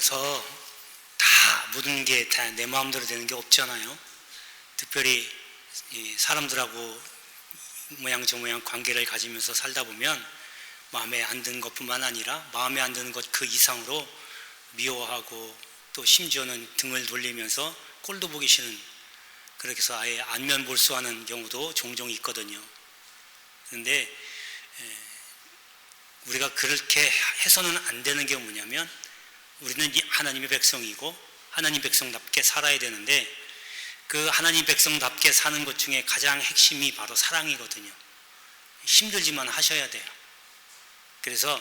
살면서 다 모든 게 다 내 마음대로 되는 게 없잖아요. 특별히 이 사람들하고 모양 저 모양 관계를 가지면서 살다 보면 마음에 안 드는 것뿐만 아니라 마음에 안 드는 것 그 이상으로 미워하고 또 심지어는 등을 돌리면서 꼴도 보기 싫은 그렇게 해서 아예 안면 몰수하는 경우도 종종 있거든요. 그런데 에, 우리가 그렇게 해서는 안 되는 게 뭐냐면 우리는 이 하나님의 백성이고 하나님 백성답게 살아야 되는데 그 하나님 백성답게 사는 것 중에 가장 핵심이 바로 사랑이거든요. 힘들지만 하셔야 돼요. 그래서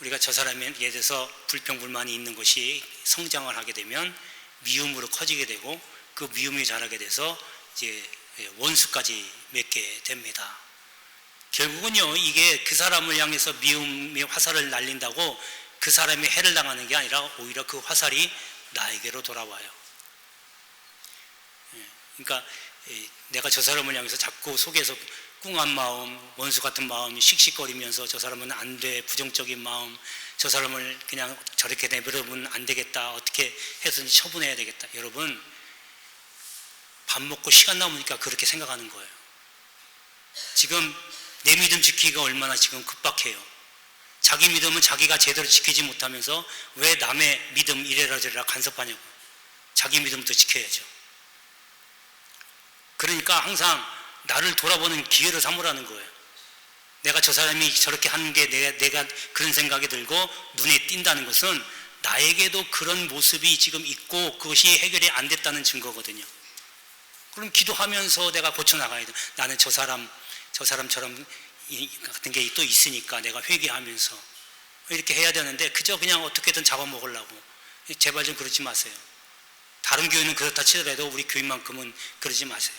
우리가 저 사람에 대해서 불평불만이 있는 것이 성장을 하게 되면 미움으로 커지게 되고 그 미움이 자라게 돼서 이제 원수까지 맺게 됩니다. 결국은요, 이게 그 사람을 향해서 미움의 화살을 날린다고 그 사람이 해를 당하는 게 아니라 오히려 그 화살이 나에게로 돌아와요. 예, 그러니까 예, 내가 저 사람을 향해서 자꾸 속에서 꿍한 마음, 원수 같은 마음이 씩씩거리면서 저 사람은 안 돼, 부정적인 마음, 저 사람을 그냥 저렇게 내버려두면 안 되겠다, 어떻게 해서든지 처분해야 되겠다. 여러분, 밥 먹고 시간 남으니까 그렇게 생각하는 거예요. 지금 내 믿음 지키기가 얼마나 지금 급박해요. 자기 믿음은 자기가 제대로 지키지 못하면서 왜 남의 믿음 이래라 저래라 간섭하냐고. 자기 믿음도 지켜야죠. 그러니까 항상 나를 돌아보는 기회를 삼으라는 거예요. 내가 저 사람이 저렇게 하는 게 내가, 내가 그런 생각이 들고 눈에 띈다는 것은 나에게도 그런 모습이 지금 있고 그것이 해결이 안 됐다는 증거거든요. 그럼 기도하면서 내가 고쳐나가야 돼. 나는 저 사람, 저 사람처럼 이 같은 게 또 있으니까 내가 회개하면서 이렇게 해야 되는데 그저 그냥 어떻게든 잡아먹으려고. 제발 좀 그러지 마세요. 다른 교회는 그렇다 치더라도 우리 교인만큼은 그러지 마세요.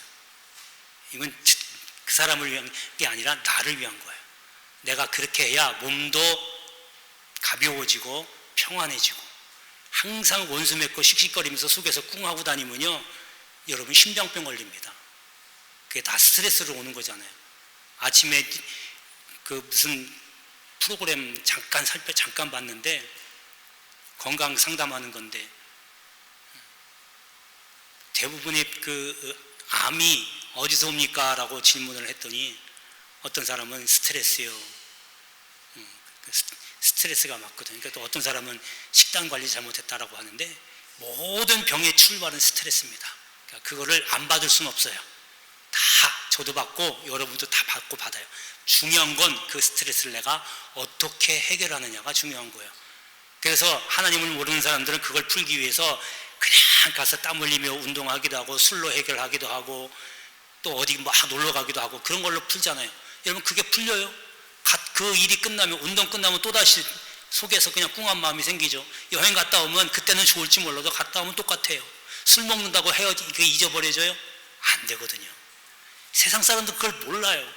이건 그 사람을 위한 게 아니라 나를 위한 거예요. 내가 그렇게 해야 몸도 가벼워지고 평안해지고 항상 원수 맺고 씩씩거리면서 속에서 꿍하고 다니면요 여러분 심장병 걸립니다. 그게 다 스트레스로 오는 거잖아요. 아침에 그 무슨 프로그램 잠깐 살펴 잠깐 봤는데 건강 상담하는 건데 대부분의 그 암이 어디서 옵니까? 라고 질문을 했더니 어떤 사람은 스트레스요. 음, 그 스트레스가 맞거든요. 그러니까 또 어떤 사람은 식단 관리 잘못했다라고 하는데 모든 병의 출발은 스트레스입니다. 그러니까 그거를 안 받을 수는 없어요. 다 저도 받고 여러분도 다 받고 받아요. 중요한 건 그 스트레스를 내가 어떻게 해결하느냐가 중요한 거예요. 그래서 하나님을 모르는 사람들은 그걸 풀기 위해서 그냥 가서 땀 흘리며 운동하기도 하고 술로 해결하기도 하고 또 어디 막 놀러 가기도 하고 그런 걸로 풀잖아요. 여러분 그게 풀려요? 그 일이 끝나면 운동 끝나면 또다시 속에서 그냥 꿍한 마음이 생기죠. 여행 갔다 오면 그때는 좋을지 몰라도 갔다 오면 똑같아요. 술 먹는다고 헤어지 이게 잊어버려져요? 안 되거든요. 세상 사람들 그걸 몰라요.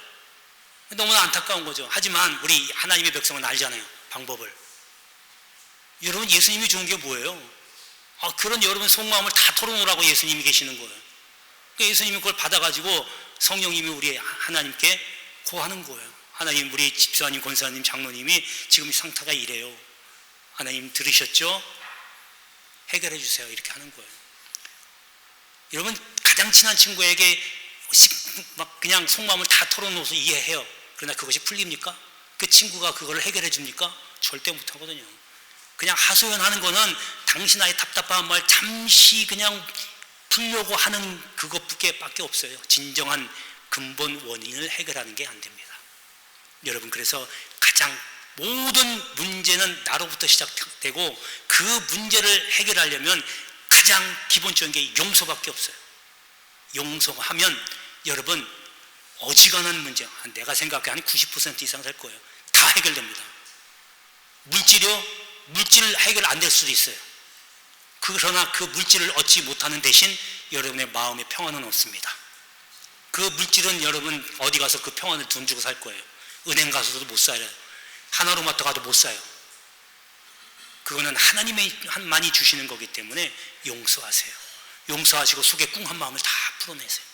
너무나 안타까운 거죠. 하지만 우리 하나님의 백성은 알잖아요. 방법을. 여러분 예수님이 좋은 게 뭐예요? 아, 그런 여러분 속마음을 다 털어놓으라고 예수님이 계시는 거예요. 그 예수님이 그걸 받아가지고 성령님이 우리 하나님께 고하는 거예요. 하나님, 우리 집사님, 권사님, 장로님이 지금 상태가 이래요. 하나님 들으셨죠? 해결해 주세요. 이렇게 하는 거예요. 여러분, 가장 친한 친구에게 막 그냥 속마음을 다 털어놓아서 이해해요. 그러나 그것이 풀립니까? 그 친구가 그걸 해결해 줍니까? 절대 못 하거든요. 그냥 하소연하는 거는 당신 아이 답답한 말 잠시 그냥 풀려고 하는 그것밖에 밖에 없어요. 진정한 근본 원인을 해결하는 게 안 됩니다. 여러분 그래서 가장 모든 문제는 나로부터 시작되고 그 문제를 해결하려면 가장 기본적인 게 용서밖에 없어요. 용서하면 여러분 어지간한 문제, 내가 생각해 한 90% 이상 될 거예요. 다 해결됩니다. 물질이요? 물질 해결 안 될 수도 있어요. 그러나 그 물질을 얻지 못하는 대신 여러분의 마음의 평안은 없습니다. 그 물질은 여러분 어디 가서 그 평안을 돈 주고 살 거예요. 은행 가서도 못 사요. 하나로마트 가도 못 사요. 그거는 하나님의 많이 주시는 거기 때문에 용서하세요. 용서하시고 속에 꿍한 마음을 다 풀어내세요.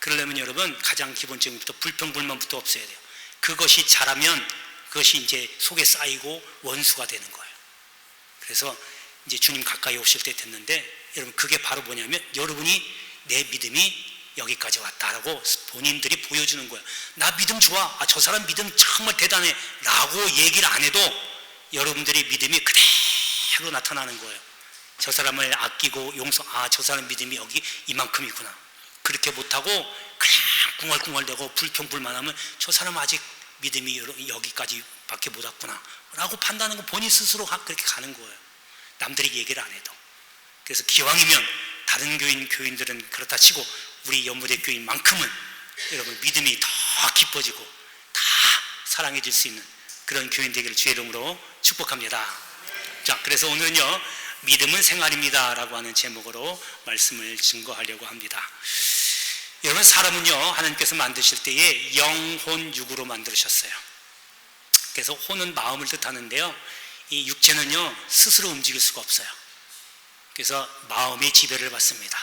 그러려면 여러분 가장 기본적인 부터 불평불만부터 없어야 돼요. 그것이 자라면 그것이 이제 속에 쌓이고 원수가 되는 거예요. 그래서 이제 주님 가까이 오실 때 됐는데 여러분 그게 바로 뭐냐면 여러분이 내 믿음이 여기까지 왔다라고 본인들이 보여주는 거예요. 나 믿음 좋아. 아, 저 사람 믿음 정말 대단해. 라고 얘기를 안 해도 여러분들이 믿음이 그대로 나타나는 거예요. 저 사람을 아끼고 용서, 아, 저 사람 믿음이 여기 이만큼이구나. 그렇게 못하고 그냥 궁얼궁얼대고 불평불만하면 저 사람 아직 믿음이 여기까지 밖에 못 왔구나. 라고 판단하는 거 본인 스스로 그렇게 가는 거예요. 남들이 얘기를 안 해도. 그래서 기왕이면 다른 교인, 교인들은 그렇다 치고 우리 연무대 교인만큼은 여러분 믿음이 더 깊어지고 다 사랑해질 수 있는 그런 교인 되기를 주의 이름으로 축복합니다. 자, 그래서 오늘은요, 믿음은 생활입니다 라고 하는 제목으로 말씀을 증거하려고 합니다. 여러분, 사람은요, 하나님께서 만드실 때에 영혼 육으로 만드셨어요. 그래서 혼은 마음을 뜻하는데요, 이 육체는요, 스스로 움직일 수가 없어요. 그래서 마음의 지배를 받습니다.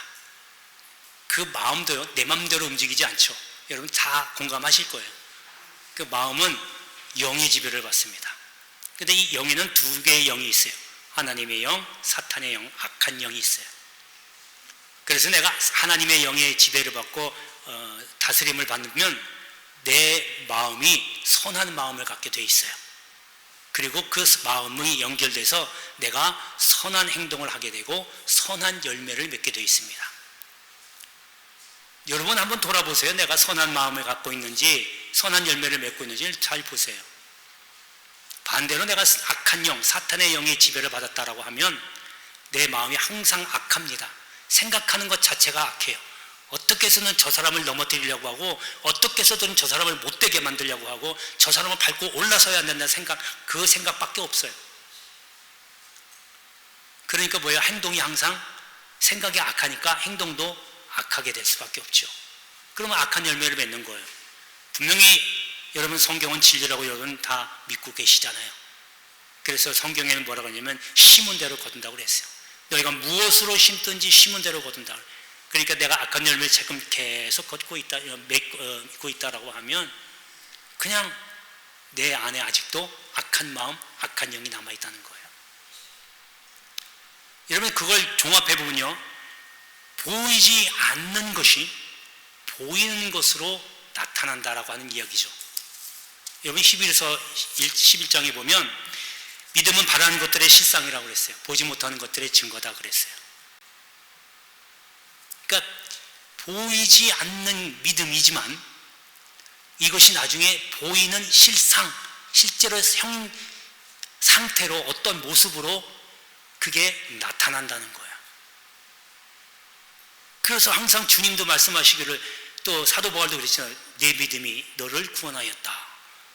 그 마음도요, 내 마음대로 움직이지 않죠. 여러분 다 공감하실 거예요. 그 마음은 영의 지배를 받습니다. 근데 이 영에는 두 개의 영이 있어요. 하나님의 영, 사탄의 영, 악한 영이 있어요. 그래서 내가 하나님의 영의 지배를 받고 어, 다스림을 받으면 내 마음이 선한 마음을 갖게 돼 있어요. 그리고 그 마음이 연결돼서 내가 선한 행동을 하게 되고 선한 열매를 맺게 돼 있습니다. 여러분 한번 돌아보세요. 내가 선한 마음을 갖고 있는지, 선한 열매를 맺고 있는지 잘 보세요. 반대로 내가 악한 영, 사탄의 영의 지배를 받았다라고 하면 내 마음이 항상 악합니다. 생각하는 것 자체가 악해요. 어떻게 해서는 저 사람을 넘어뜨리려고 하고 어떻게 해서든 저 사람을 못되게 만들려고 하고 저 사람을 밟고 올라서야 한다는 생각 그 생각밖에 없어요. 그러니까 뭐예요? 행동이 항상 생각이 악하니까 행동도 악하게 될 수밖에 없죠. 그러면 악한 열매를 맺는 거예요. 분명히 여러분 성경은 진리라고 여러분 다 믿고 계시잖아요. 그래서 성경에는 뭐라고 하냐면 심은 대로 거둔다고 그랬어요. 너희가 무엇으로 심든지 심은 대로 거둔다. 그러니까 내가 악한 열매를 지금 계속 걷고 있다, 어, 맺고 있다라고 하면 그냥 내 안에 아직도 악한 마음, 악한 영이 남아 있다는 거예요. 여러분 그걸 종합해 보면요. 보이지 않는 것이 보이는 것으로 나타난다라고 하는 이야기죠. 여러분 11서 11장에 보면 믿음은 바라는 것들의 실상이라고 그랬어요. 보지 못하는 것들의 증거다 그랬어요. 그러니까 보이지 않는 믿음이지만 이것이 나중에 보이는 실상, 실제로 형, 상태로 어떤 모습으로 그게 나타난다는 거예요. 그래서 항상 주님도 말씀하시기를 또 사도 바울도 그랬잖아요. 내 믿음이 너를 구원하였다.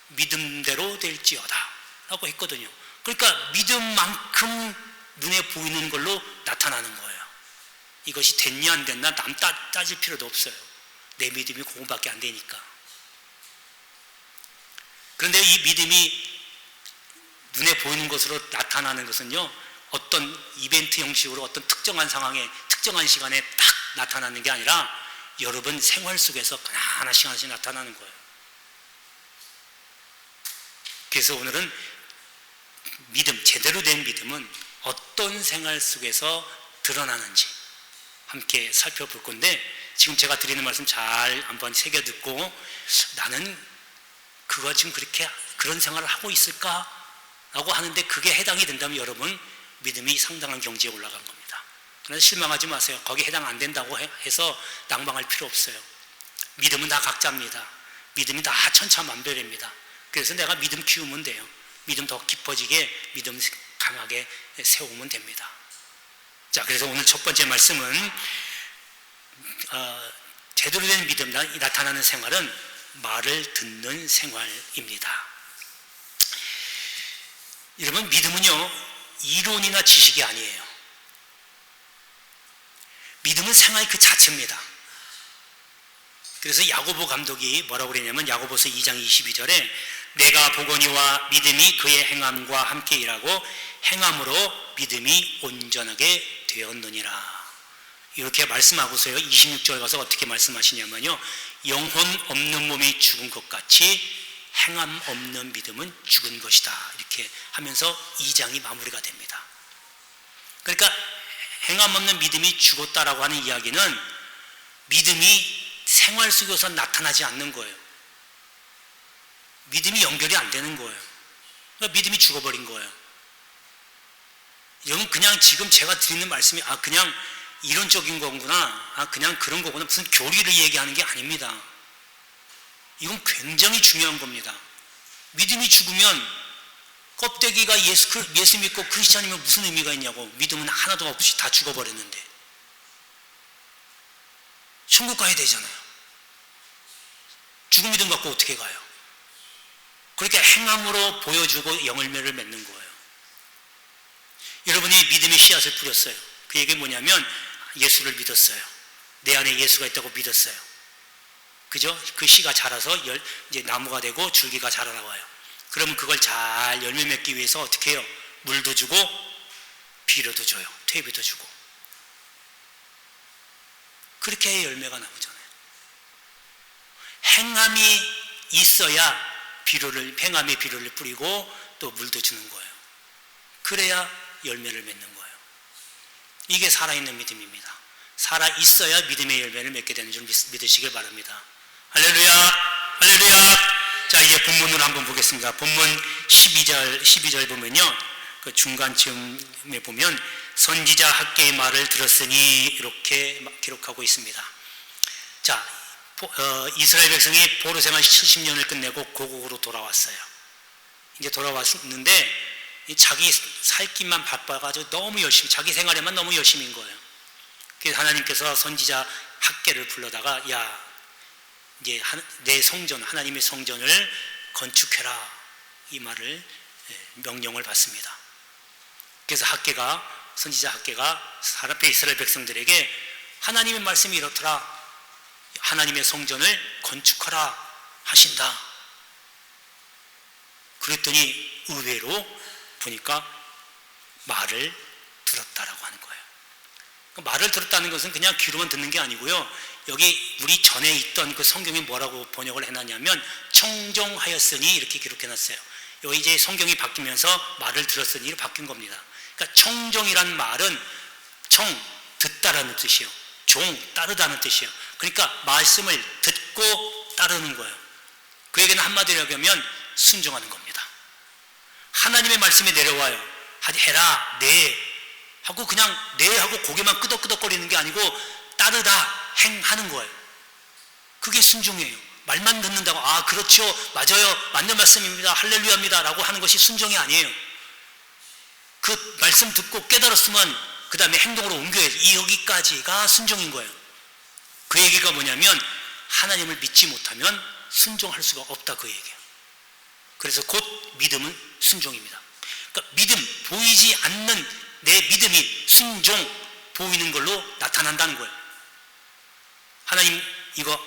믿음대로 될지어다. 라고 했거든요. 그러니까 믿음만큼 눈에 보이는 걸로 나타나는 거예요. 이것이 됐냐 안 됐나 남 따, 따질 필요도 없어요. 내 믿음이 그거밖에 안 되니까. 그런데 이 믿음이 눈에 보이는 것으로 나타나는 것은요, 어떤 이벤트 형식으로 어떤 특정한 상황에, 특정한 시간에 딱 나타나는 게 아니라 여러분 생활 속에서 하나씩 하나씩 나타나는 거예요. 그래서 오늘은 믿음, 제대로 된 믿음은 어떤 생활 속에서 드러나는지 함께 살펴볼 건데 지금 제가 드리는 말씀 잘 한번 새겨 듣고 나는 그가 지금 그렇게 그런 생활을 하고 있을까? 라고 하는데 그게 해당이 된다면 여러분 믿음이 상당한 경지에 올라간 겁니다. 그래서 실망하지 마세요. 거기 해당 안 된다고 해서 낭망할 필요 없어요. 믿음은 다 각자입니다. 믿음이 다 천차만별입니다. 그래서 내가 믿음 키우면 돼요. 믿음 더 깊어지게 믿음 강하게 세우면 됩니다. 자, 그래서 오늘 첫 번째 말씀은 어, 제대로 된 믿음 나타나는 생활은 말을 듣는 생활입니다. 여러분 믿음은요 이론이나 지식이 아니에요. 믿음은 생활 그 자체입니다. 그래서 야고보 감독이 뭐라고 그랬냐면 야고보서 2장 22절에 내가 보거니와 믿음이 그의 행함과 함께 일하고 행함으로 믿음이 온전하게 되었느니라. 이렇게 말씀하고서요. 26절 가서 어떻게 말씀하시냐면요. 영혼 없는 몸이 죽은 것 같이 행함 없는 믿음은 죽은 것이다. 이렇게 하면서 2장이 마무리가 됩니다. 그러니까 행함 없는 믿음이 죽었다라고 하는 이야기는 믿음이 생활 속에서 나타나지 않는 거예요. 믿음이 연결이 안 되는 거예요. 그러니까 믿음이 죽어버린 거예요. 이건 그냥 지금 제가 드리는 말씀이 아 그냥 이론적인 거구나 아 그냥 그런 거구나 무슨 교리를 얘기하는 게 아닙니다. 이건 굉장히 중요한 겁니다. 믿음이 죽으면 껍데기가 예수, 그- 예수 믿고 크리스찬이면 무슨 의미가 있냐고 믿음은 하나도 없이 다 죽어버렸는데 천국 가야 되잖아요. 믿음 갖고 어떻게 가요? 그렇게 행함으로 보여주고 영을매를 맺는 거예요. 여러분이 믿음의 씨앗을 뿌렸어요. 그 얘기 뭐냐면 예수를 믿었어요. 내 안에 예수가 있다고 믿었어요. 그죠? 그 씨가 자라서 열, 이제 나무가 되고 줄기가 자라나와요. 그러면 그걸 잘 열매 맺기 위해서 어떻게 해요? 물도 주고 비료도 줘요. 퇴비도 주고. 그렇게 열매가 나오잖아요. 행함이 있어야 비료를 행함의 비료를 뿌리고 또 물도 주는 거예요. 그래야 열매를 맺는 거예요. 이게 살아있는 믿음입니다. 살아 있어야 믿음의 열매를 맺게 되는 줄 믿- 믿으시길 바랍니다. 할렐루야, 할렐루야. 자, 이제 본문을 한번 보겠습니다. 본문 12절, 12절 보면요. 그 중간쯤에 보면 선지자 학계의 말을 들었으니 이렇게 기록하고 있습니다. 자, 보- 어, 이스라엘 백성이 생활 70년을 끝내고 고국으로 돌아왔어요. 이제 돌아왔는데 이 자기 살 길만 바빠가지고 너무 열심히 자기 생활에만 너무 열심인 거예요. 그래서 하나님께서 선지자 학계를 불러다가 야 이제 하- 내 성전 하나님의 성전을 건축해라 이 말을 예, 명령을 받습니다. 그래서 학계가 선지자 학계가 사라페 이스라엘 백성들에게 하나님의 말씀이 이렇더라 하나님의 성전을 건축하라 하신다. 그랬더니 의외로 보니까 말을 들었다라고 하는 거예요. 그 말을 들었다는 것은 그냥 귀로만 듣는 게 아니고요. 여기 우리 전에 있던 그 성경이 뭐라고 번역을 해놨냐면 청종하였으니 이렇게 기록해놨어요. 여기 이제 성경이 바뀌면서 말을 들었으니로 바뀐 겁니다. 그러니까 청종이란 말은 청 듣다라는 뜻이에요. 종 따르다는 뜻이에요. 그러니까 말씀을 듣고 따르는 거예요. 그 얘기는 한마디로 하면 순종하는 겁니다. 하나님의 말씀이 내려와요. 하- 해라, 네. 하고 그냥 네 하고 고개만 끄덕끄덕거리는 게 아니고 따르다, 행하는 거예요. 그게 순종이에요. 말만 듣는다고, 아, 그렇죠. 맞아요. 맞는 말씀입니다. 할렐루야입니다. 라고 하는 것이 순종이 아니에요. 그 말씀 듣고 깨달았으면 그 다음에 행동으로 옮겨야지. 이 여기까지가 순종인 거예요. 그 얘기가 뭐냐면 하나님을 믿지 못하면 순종할 수가 없다 그 얘기예요. 그래서 곧 믿음은 순종입니다. 그러니까 믿음 보이지 않는 내 믿음이 순종 보이는 걸로 나타난다는 거예요. 하나님 이거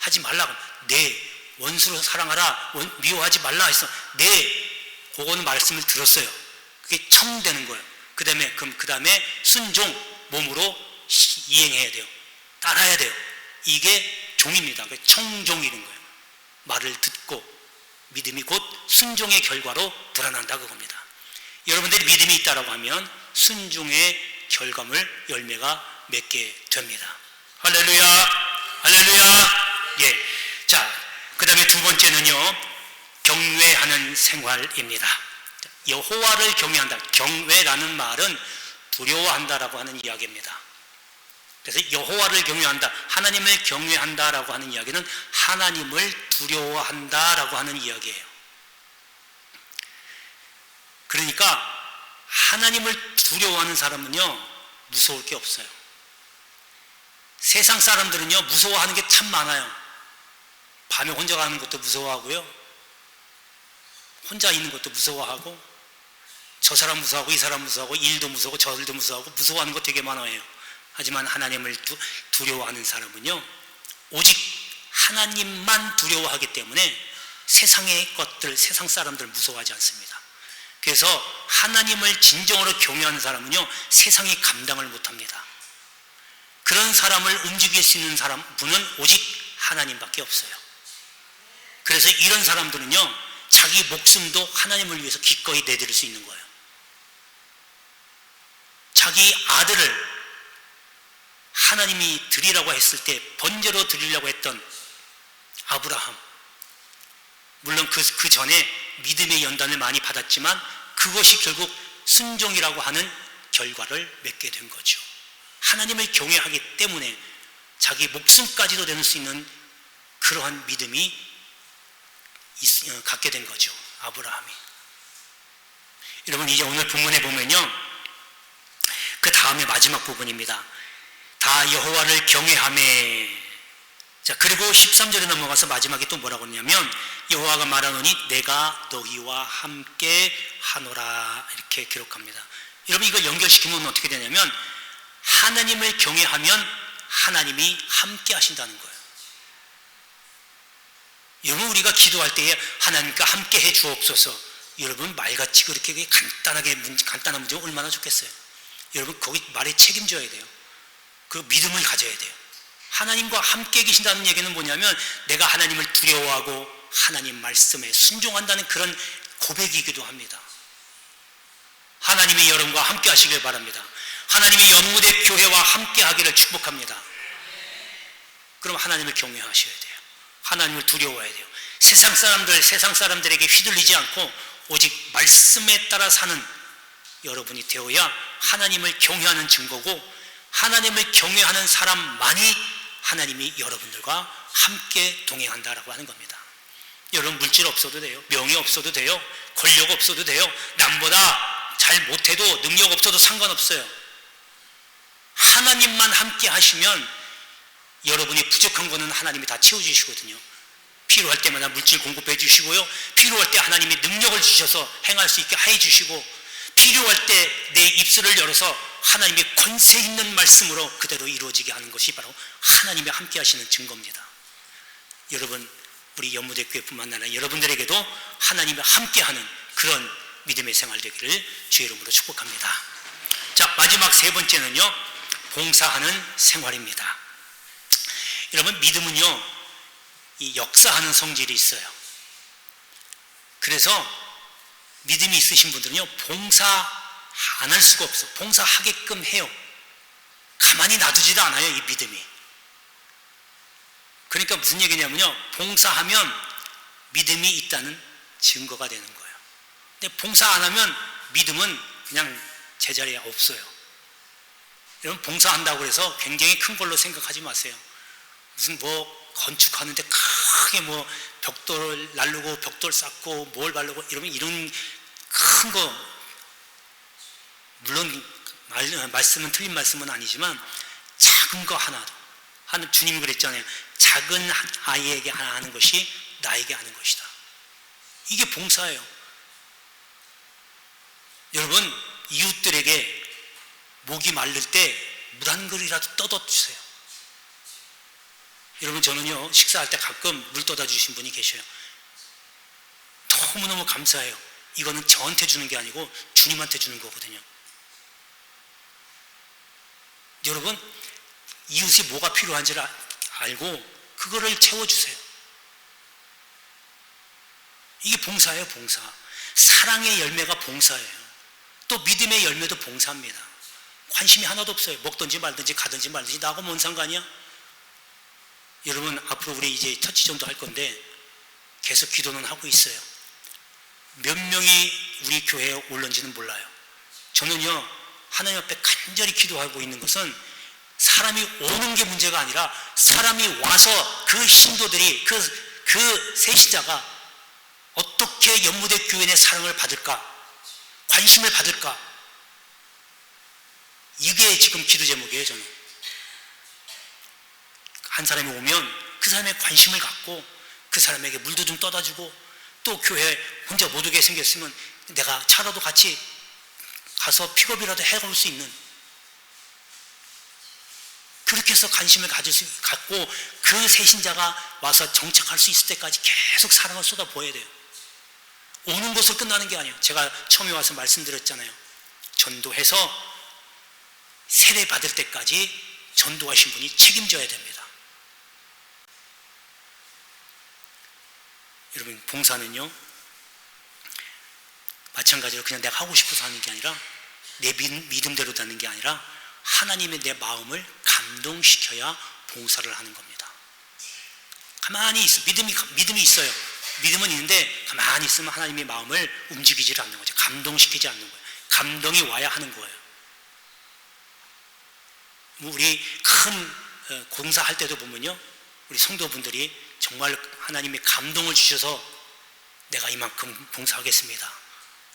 하지 말라고 네 원수로 사랑하라 원- 미워하지 말라 했어 네 그거는 말씀을 들었어요. 그게 청되는 거예요. 그 다음에 그럼 그 다음에 순종 몸으로 시- 이행해야 돼요. 따라야 돼요. 이게 종입니다. 그 청종이는 거예요. 말을 듣고 믿음이 곧 순종의 결과로 드러난다 그겁니다. 여러분들이 믿음이 있다라고 하면 순종의 결과물 열매가 맺게 됩니다. 할렐루야, 할렐루야. 예. 자, 그 다음에 두 번째는요, 경외하는 생활입니다. 자, 여호와를 경외한다. 경외라는 말은 두려워한다라고 하는 이야기입니다. 그래서 여호와를 경외한다. 하나님을 경외한다라고 하는 이야기는 하나님을 두려워한다라고 하는 이야기예요. 그러니까 하나님을 두려워하는 사람은요 무서울 게 없어요. 세상 사람들은요 무서워하는 게 참 많아요. 밤에 혼자 가는 것도 무서워하고요. 혼자 있는 것도 무서워하고 저 사람 무서워하고 이 사람 무서워하고 일도 무서워하고 저 일도 무서워하고 무서워하는 거 되게 많아요. 하지만 하나님을 두, 두려워하는 사람은요, 오직 하나님만 두려워하기 때문에 세상의 것들, 세상 사람들 무서워하지 않습니다. 그래서 하나님을 진정으로 경외하는 사람은요, 세상이 감당을 못합니다. 그런 사람을 움직일 수 있는 사람, 분은 오직 하나님밖에 없어요. 그래서 이런 사람들은요, 자기 목숨도 하나님을 위해서 기꺼이 내드릴 수 있는 거예요. 자기 아들을 하나님이 드리라고 했을 때 번제로 드리려고 했던 아브라함. 물론 그, 그 전에 믿음의 연단을 많이 받았지만 그것이 결국 순종이라고 하는 결과를 맺게 된 거죠. 하나님을 경외하기 때문에 자기 목숨까지도 내놓을 수 있는 그러한 믿음이 있, 어, 갖게 된 거죠. 아브라함이. 여러분 이제 오늘 본문에 보면요. 그 다음에 마지막 부분입니다. 다 여호와를 경외함에 자 그리고 13절에 넘어가서 마지막에 또 뭐라고 했냐면 여호와가 말하노니 내가 너희와 함께 하노라 이렇게 기록합니다. 여러분 이걸 연결시키면 어떻게 되냐면 하나님을 경외하면 하나님이 함께 하신다는 거예요. 여러분 우리가 기도할 때에 하나님과 함께 해 주옵소서. 여러분 말같이 그렇게 간단하게 문제, 간단한 문제 얼마나 좋겠어요. 여러분 거기 말에 책임져야 돼요. 그 믿음을 가져야 돼요. 하나님과 함께 계신다는 얘기는 뭐냐면 내가 하나님을 두려워하고 하나님 말씀에 순종한다는 그런 고백이기도 합니다. 하나님이 여러분과 함께 하시길 바랍니다. 하나님이 연무대 교회와 함께 하기를 축복합니다. 그럼 하나님을 경외하셔야 돼요. 하나님을 두려워해야 돼요. 세상 사람들, 세상 사람들에게 휘둘리지 않고 오직 말씀에 따라 사는 여러분이 되어야 하나님을 경외하는 증거고 하나님을 경외하는 사람만이 하나님이 여러분들과 함께 동행한다라고 하는 겁니다. 여러분 물질 없어도 돼요. 명예 없어도 돼요. 권력 없어도 돼요. 남보다 잘 못해도 능력 없어도 상관없어요. 하나님만 함께 하시면 여러분이 부족한 거는 하나님이 다 채워주시거든요. 필요할 때마다 물질 공급해 주시고요. 필요할 때 하나님이 능력을 주셔서 행할 수 있게 해 주시고 필요할 때 내 입술을 열어서 하나님의 권세 있는 말씀으로 그대로 이루어지게 하는 것이 바로 하나님의 함께 하시는 증거입니다. 여러분 우리 연무대 교회뿐만 아니라 여러분들에게도 하나님의 함께 하는 그런 믿음의 생활 되기를 주의 이름으로 축복합니다. 자, 마지막 세 번째는요. 봉사하는 생활입니다. 여러분 믿음은요. 이 역사하는 성질이 있어요. 그래서 믿음이 있으신 분들은요, 봉사 안 할 수가 없어. 봉사하게끔 해요. 가만히 놔두지도 않아요, 이 믿음이. 그러니까 무슨 얘기냐면요, 봉사하면 믿음이 있다는 증거가 되는 거예요. 근데 봉사 안 하면 믿음은 그냥 제자리에 없어요. 여러분, 봉사한다고 해서 굉장히 큰 걸로 생각하지 마세요. 무슨 뭐 건축하는데 크게 뭐 벽돌 날르고 벽돌 쌓고 뭘 바르고 이러면 이런 큰 거 물론 말, 말씀은 틀린 말씀은 아니지만 작은 거 하나도 하는 주님이 그랬잖아요. 작은 아이에게 하나 하는 것이 나에게 하는 것이다. 이게 봉사예요. 여러분 이웃들에게 목이 마를 때 물 한 그릇이라도 떠다 주세요. 여러분 저는요 식사할 때 가끔 물 떠다 주신 분이 계셔요. 너무너무 감사해요. 이거는 저한테 주는 게 아니고 주님한테 주는 거거든요. 여러분 이웃이 뭐가 필요한지를 알고 그거를 채워주세요. 이게 봉사예요, 봉사. 사랑의 열매가 봉사예요. 또 믿음의 열매도 봉사입니다. 관심이 하나도 없어요. 먹든지 말든지 가든지 말든지 나하고 뭔 상관이야? 여러분 앞으로 우리 이제 터치전도 할 건데 계속 기도는 하고 있어요. 몇 명이 우리 교회에 올는지는 몰라요. 저는요 하나님 앞에 간절히 기도하고 있는 것은 사람이 오는 게 문제가 아니라 사람이 와서 그 신도들이 그, 그 세시자가 어떻게 연무대 교인의 사랑을 받을까? 관심을 받을까? 이게 지금 기도 제목이에요, 저는. 한 사람이 오면 그 사람의 관심을 갖고 그 사람에게 물도 좀 떠다 주고 또 교회 혼자 못 오게 생겼으면 내가 차라도 같이 가서 픽업이라도 해볼 수 있는 그렇게 해서 관심을 가질 수, 갖고 그 세신자가 와서 정착할 수 있을 때까지 계속 사랑을 쏟아 보여야 돼요. 오는 것으로 끝나는 게 아니에요. 제가 처음에 와서 말씀드렸잖아요. 전도해서 세례 받을 때까지 전도하신 분이 책임져야 됩니다. 여러분 봉사는요 마찬가지로 그냥 내가 하고 싶어서 하는 게 아니라 내 믿- 믿음대로 되는 게 아니라 하나님의 내 마음을 감동시켜야 봉사를 하는 겁니다. 가만히 있어 믿음이 믿음이 있어요. 믿음은 있는데 가만히 있으면 하나님의 마음을 움직이지 않는 거죠. 감동시키지 않는 거예요. 감동이 와야 하는 거예요. 뭐 우리 큰 어, 공사할 때도 보면요, 우리 성도분들이 정말 하나님의 감동을 주셔서 내가 이만큼 봉사하겠습니다.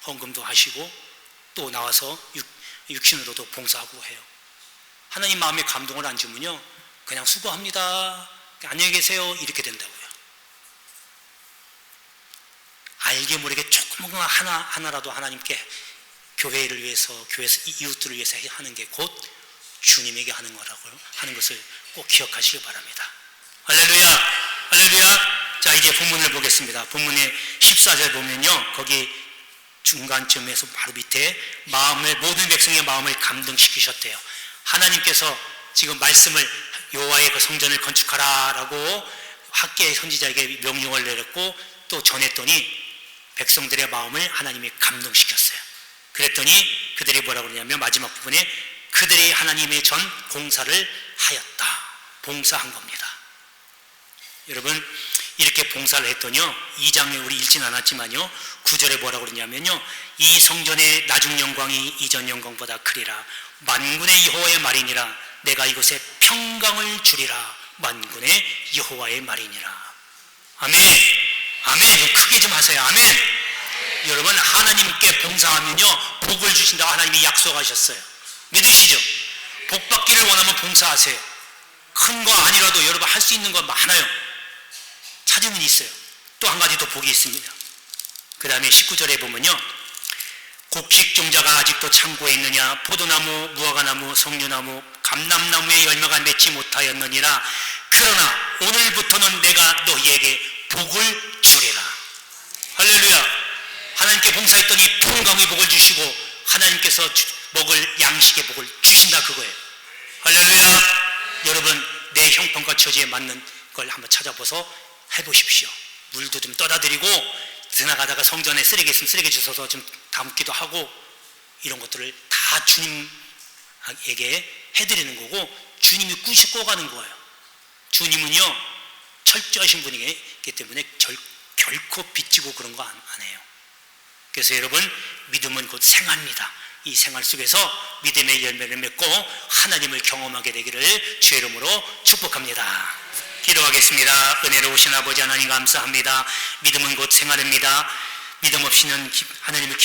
헌금도 하시고 또 나와서 육, 육신으로도 봉사하고 해요. 하나님 마음에 감동을 안 주면요, 그냥 수고합니다. 안녕히 계세요. 이렇게 된다고요. 알게 모르게 조금 하나 하나라도 하나님께 교회를 위해서 교회 이웃들을 위해서 하는 게 곧 주님에게 하는 거라고요. 하는 것을 꼭 기억하시기 바랍니다. 할렐루야, 할렐루야. 자 이제 본문을 보겠습니다. 본문의 14절 보면요, 거기 중간쯤에서 바로 밑에 마음을 모든 백성의 마음을 감동시키셨대요. 하나님께서 지금 말씀을 여호와의 그 성전을 건축하라라고 학계의 선지자에게 명령을 내렸고 또 전했더니 백성들의 마음을 하나님이 감동시켰어요. 그랬더니 그들이 뭐라고 그러냐면 마지막 부분에 그들이 하나님의 전 공사를 하였다. 봉사한 겁니다. 여러분 이렇게 봉사를 했더니요. 2장에 우리 읽진 않았지만요. 9절에 뭐라고 그러냐면요. 이 성전의 나중 영광이 이전 영광보다 크리라. 만군의 여호와의 말이니라. 내가 이곳에 평강을 주리라. 만군의 여호와의 말이니라. 아멘. 아멘. 좀 크게 좀 하세요. 아멘. 여러분 하나님께 봉사하면요. 복을 주신다고 하나님이 약속하셨어요. 믿으시죠? 복 받기를 원하면 봉사하세요. 큰 거 아니라도 여러분 할 수 있는 거 많아요 찾으면 있어요. 또 한 가지 더 복이 있습니다. 그 다음에 19절에 보면요. 곡식 종자가 아직도 창고에 있느냐? 포도나무, 무화과나무, 석류나무, 감람나무의 열매가 맺지 못하였느니라. 그러나 오늘부터는 내가 너희에게 복을 주리라. 할렐루야. 하나님께 봉사했더니 평강의 복을 주시고 하나님께서 주- 먹을 양식의 복을 주신다 그거예요. 할렐루야. 여러분 내 형편과 처지에 맞는 걸 한번 찾아보서 해보십시오. 물도 좀 떠다 드리고 지나가다가 성전에 쓰레기 있으면 쓰레기 주워서 좀 담기도 하고 이런 것들을 다 주님에게 해드리는 거고 주님이 꾸시고 가는 거예요. 주님은요 철저하신 분이기 때문에 결, 결코 빚지고 그런 거안 해요. 그래서 여러분 믿음은 곧 생활입니다. 이 생활 속에서 믿음의 열매를 맺고 하나님을 경험하게 되기를 주의 이름으로 축복합니다. 기도하겠습니다. 은혜로우신 아버지 하나님 감사합니다. 믿음은 곧 생활입니다. 믿음 없이는 기- 하나님을 기